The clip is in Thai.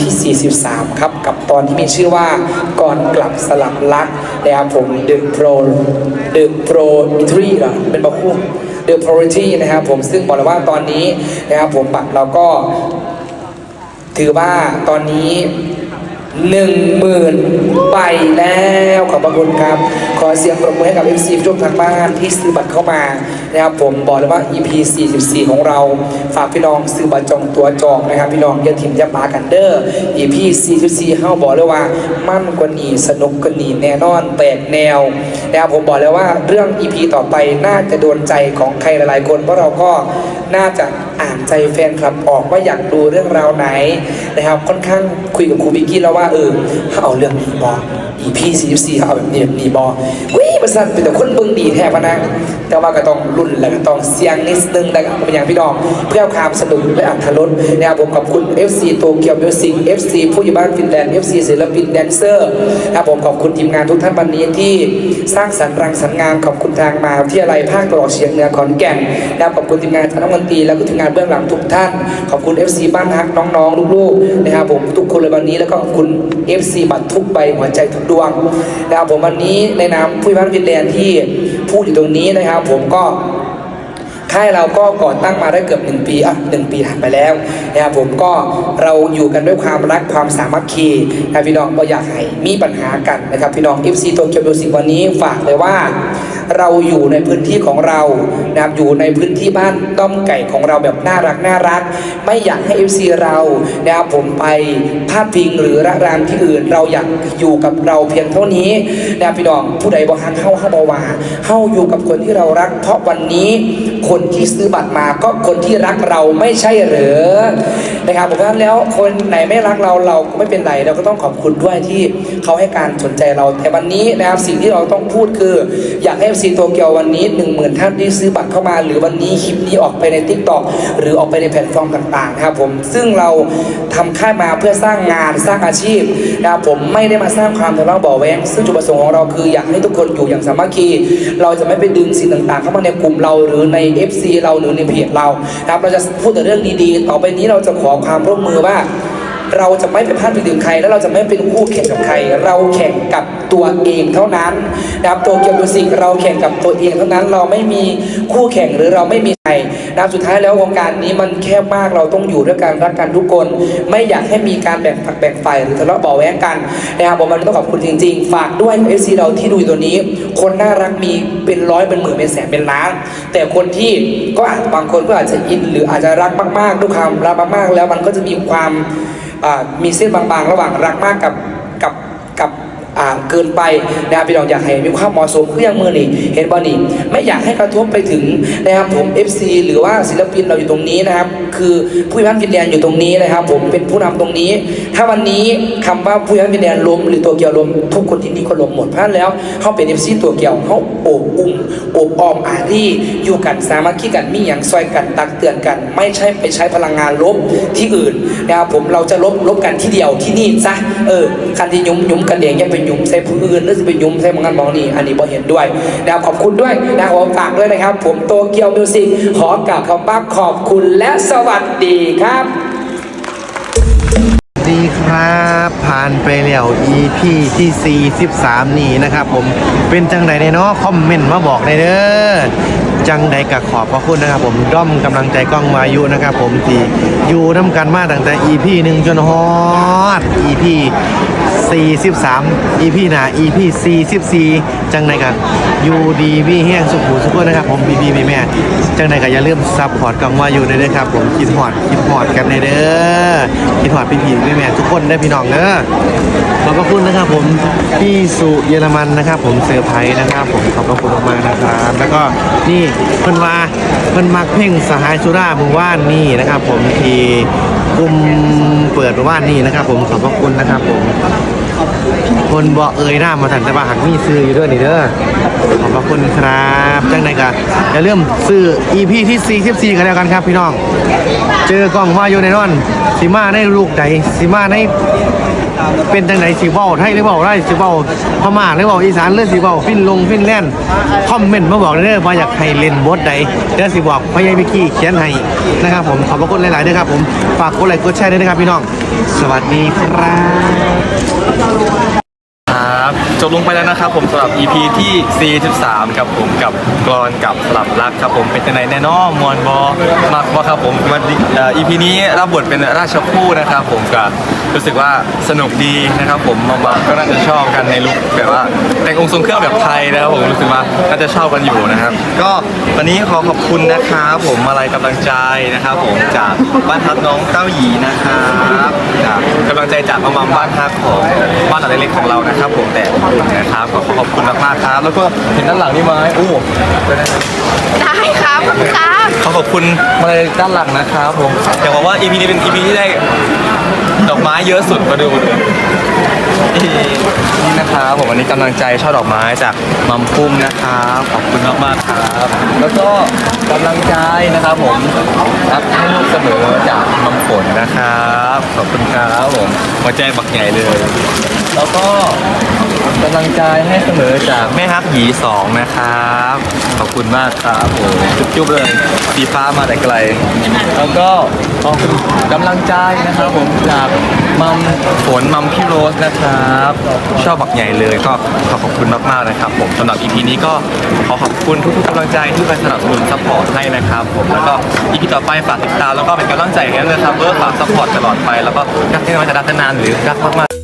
ที่ 43 ครับ กับตอนที่มีชื่อว่าก่อนกลับสลับลักนะครับผม The Pro The Pro i t r y เหรอเป็นบอกคู่ The Priority นะครับผมซึ่งบอกเลยว่าตอนนี้นะครับผมบัตรเราก็ ถือว่าตอนนี้หนึ่งหมื่นใบแล้วขอบพระคุณครับ อเสียงปรบมือให้กับ FC ผู้ชมทางบ้านที่ซื้อบัตรเข้ามานะครับผมบอกเลยว่า EP 44 ของเราฝากพี่น้องซื้อบัตรจองตัวจองนะครับพี่น้องอย่าถิ่มอย่าปากันเด้อ EP 44เข้าบอกเลยว่ามั่นกว่านี้สนุกกว่านี้แน่นอนแปลกแนวนะครับผมบอกเลยว่าเรื่อง EP ต่อไปน่าจะโดนใจของใครหลายๆคนเพราะเราก็น่าจะอ่าน ใจแฟนคลับออกว่าอยากดูเรื่องราวไหนนะครับ ค่อนข้างคุยกับครูบิกกี้แล้วว่าเออถ้าเอาเรื่องนี้บอ EP 44เขาเอาแบบนี้แบบนี้บอ วิประสานเป็นแต่คนเบิ่งดีแท้พะนะแต่ว่าก็ต้องรุ่นและก็ต้องเสียงนิดนึงนะครับเป็นอย่างพี่น้องเพื่อความสนุกและอัธรสนะครับผมขอบคุณ FC โตเกียวมิวสิก FC ผู้อยู่บ้านฟินแลนด์ FC ศิลปินแดนเซอร์นะครับผมขอบคุณทีมงานทุกท่านวันนี้ที่สร้างสรรค์รังสรรค์งานขอบคุณทางมาวิทยาลัยภาคตะวันออกเฉียงเหนือขอนแก่นนะครับขอบคุณทีมงานคณะมนตรีแล้วก็ทีมงานเบื้องหลังทุกท่าน ขอบคุณ FC บ้านฮักน้องๆลูกๆนะครับผมทุกคนเลยวันนี้แล้วก็ขอบคุณ FC บัตรทุกใบหัวใจทุกดวงนะครับผมวันนี้ในนามผู้พิพากษาฟินแลนด์ที่พูดอยู่ตรงนี้นะครับ ผมก็ค่ายเราก็ก่อตั้งมาได้เกือบหนึ่งปีอะหนึ่งปีผ่านไปแล้วนะครับผมก็เราอยู่กันด้วยความรักความสามัคคีนะพี่น้องก็อยากให้มีปัญหากันนะครับพี่น้อง FC โตเกียวมิวสิวันนี้ฝากเลยว่า เราอยู่ในพื้นที่ของเรานะครับอยู่ในพื้นที่บ้านต้อมไก่ของเราแบบน่ารักน่ารัก ไม่อยากให้ FC เรานะครับผมไปพาดพิงหรือระรานที่อื่น เราอยากอยู่กับเราเพียงเท่านี้นะพี่น้องผู้ใดบอกฮักเข้าเข้าบาวาเข้าอยู่กับคนที่เรารัก เพราะวันนี้คนที่ซื้อบัตรมาก็คนที่รักเราไม่ใช่หรือนะครับผมว่าแล้วคนไหนไม่รักเราเราก็ไม่เป็นไรเราก็ต้องขอบคุณด้วยที่เขาให้การสนใจเราแต่วันนี้นะครับสิ่งที่เราต้องพูดคืออยากให้ซีโตเกียววันนี้ 1 0,000 ท่านที่ซื้อบัตรเข้ามา หรือวันนี้คลิปนี้ออกไปใน t ิ k t o k หรือออกไปในแพลตฟอร์มต่างๆนะครับผมซึ่งเราทำค่ายมาเพื่อสร้างงานสร้างอาชีพนะครับผมไม่ได้มาสร้างความทะเลาะเบาแวงซึ่งจุดประสงค์ของเราคืออยากให้ทุกคนอยู่อย่างสามัคคี เราจะไม่ไปดึงสิ่งต่างๆ เข้ามาในกลุ่มเราหรือใน FC เราหรือในเพจเราครับเราจะพูดแต่เรื่องดีๆ ต่อไปนี้เราจะขอความร่วมมือว่า เราจะไม่ไปพลาดไปถึงใคร แล้วเราจะไม่เป็นคู่แข่งกับใคร เราแข่งกับตัวเองเท่านั้นนะครับตัวเกียวมิวสิกเราแข่งกับตัวเองเท่านั้นเราไม่มีคู่แข่งหรือเราไม่มีใครนะครับสุดท้ายแล้ววงการนี้มันแคบมากเราต้องอยู่ด้วยกันรักกันทุกคน ไม่อยากให้มีการแบ่งฝักแบ่งฝ่ายหรือทะเลาะเบาะแว้งกันนะครับผมวันต้องขอบคุณจริง ๆ ฝากด้วยเอฟซีเราที่ดูอยู่ตัวนี้ คนน่ารักมีเป็นร้อยเป็นหมื่นเป็นแสนเป็นล้านแต่คนที่ก็อาจบางคนก็อาจจะอินหรืออาจจะรักมากๆด้วยความรักมากๆ แล้วมันก็จะมีความ มีเส้นบางๆ ระหว่างรักมากกับ อ่าเกินไปนะครับพี่น้องอยากให้มีความเหมาะสมเรื่องมือนี่เห็นบ่นี่ไม่อยากให้กระทบไปถึงนะครับผม FC หรือว่าศิลปินเราอยู่ตรงนี้นะครับ คือผู้พิพากษาฟินแลนด์อยู่ตรงนี้นะครับ ผมเป็นผู้นำตรงนี้ ถ้าวันนี้คำว่าผู้พิพากษาฟินแลนด์ล้มหรือตัวเกียวล้มทุกคนที่นี่ก็ล้มหมดเพราะนั้นแล้วเขาเป็น FC ตัวเกียวเขาโอบอุ้มโอบอ้อมอารีอยู่กันสามัคคีกันมีอย่างซอยกันตักเตือนกัน ไม่ใช่ไปใช้พลังงานลบที่อื่นนะครับผมเราจะลบลบกันที่เดียวที่นี่ซะเออคันที่ยุ้มยุ้มกันเองยังไปยุ้มใส่ผู้อื่นหรือจะไปยุ้มใส่มองกันมองนี่อันนี้บ่เห็นด้วยนะครับขอบคุณด้วยนะครับผมฝากด้วยนะครับ ผมโตเกียวมิวสิกขอกล่าวคำว่าขอบคุณและสวัสดีครับดีครับ ผ่านไปแล้ว EP ที่ 43 นี่นะครับผมเป็นจังใดเนาะคอมเมนต์มาบอกในอยเด้อ จังใดกับขอบพระคุณนะครับผมด้อมกำลังใจกล้องมายุนะครับผมที่อยู่น้ำกันมาตั้งแต่ EP 1จนฮอด EP 43 EP หนา EP 44 จังใดกันอยู่ดีพี่แห้งสุขุสุขนนะครับผมพี่พี่แม่แม่จังใดกันอย่าลืมซับพอร์ตกล้องมาอยู่ด้วยนะครับผมคิดฮอดคิดฮอดกันในเด้อคิดฮอดพี่พี่แม่แม่ทุกคนได้พี่น้องเด้อขอบพระคุณนะครับผมพี่สุเยอรมันนะครับ ผมเซอร์ไพรส์นะครับ ผมขอบพระคุณมากๆนะครับ แล้วก็นี่เพิ่นว่าเพิ่นมักเพ่งสหายสุรามือว่านนี่นะครับ ผมที่กลุ่มเปิดมือว่านนี่นะครับ ผมขอบพระคุณนะครับ ผมคนบอกเอ่ยหน้ามาถันแต่ว่าหักมีซื้ออยู่ด้วยนี่เด้อขอบพระคุณครับจังไหนกันอย่าลืมซื้อ EP ที่44กันแล้วกันครับพี่น้อง เจอกล้องว่าอยู่ในนอนสิมาในลูกใดสิมาใน เป็นจังไหนสีเบาไทยหรือเบาไรสีเบาพม่าหรือเบาอีสานหรือสีเบาฟินลงฟินแลนด์คอมเมนต์มาบอกเด้อว่าอยากให้เล่นบทใดเดี๋ยวสิบอกพยายพิกี้เขียนให้นะครับผมขอบพระคุณหลายๆด้วยครับผมฝากกดไลค์กดแชร์ด้วยนะครับพี่น้อง สวัสดีครับ จบลงไปแล้วนะครับผมสำหรับ EP ที่ 43ครับผมกับกรอนกับสลับรักครับผมเป็นยังไงแน่นอนมวนบอมากบอครับผมวันเอ่อ EP นี้รับบทเป็นราชคู่นะครับผมก็รู้สึกว่าสนุกดีนะครับผมมาๆก็น่าจะชอบกันในลุคแบบว่าแต่งองค์ทรงเครื่องแบบไทยนะครับผมรู้สึกว่าน่าจะชอบกันอยู่นะครับ ก็วันนี้ขอขอบคุณนะครับผมมาลัยกำลังใจนะครับผมจากบ้านพักน้องเต้าหยีนะครับจากกำลังใจจากมัมบ้านพักของบ้านหลังเล็กๆของเรานะครับ ผมแต่นะครับก็ขอขอบคุณมากๆครับ แล้วก็เห็นด้านหลังนี่ไหมโอ้เป็นไงได้ครับขอบคุณครับขอขอบคุณมาเลยด้านหลังนะครับผมอยากบอกว่า EP นี้เป็น EP ที่ได้ดอกไม้เยอะสุดมาดูเลย นี่นะครับผมวันนี้กำลังใจช่อดอกไม้จากมัมพุ่มนะครับขอบคุณมากมากๆครับ แล้วก็กำลังใจนะครับผมรับให้ลูกเสมอจากมัมฝนนะครับขอบคุณครับผมหัวใจบักใหญ่เลย แล้วก็ กำลังใจให้เสมอจากแม่ฮักหยีสองนะครับ ขอบคุณมากครับผมจุ๊บๆเลยสีฟ้ามาแต่ไกล แล้วก็ขอบคุณกำลังใจนะครับ ผมจากมัมฝนมัมพี่โรสนะครับ ชอบบักใหญ่เลยก็ขอขอบคุณมากๆนะครับ ผมสำหรับ EP นี้ก็ขอขอบคุณทุกๆกำลังใจที่คอยสนับสนุนซัพพอร์ตให้นะครับ ผมแล้วก็ EP ต่อไปฝากติดตามแล้วก็เป็นกำลังใจให้นะครับเออฝากซัพพอร์ตตลอดไปแล้วก็รักที่มันจะรักนานหรือรักมากๆ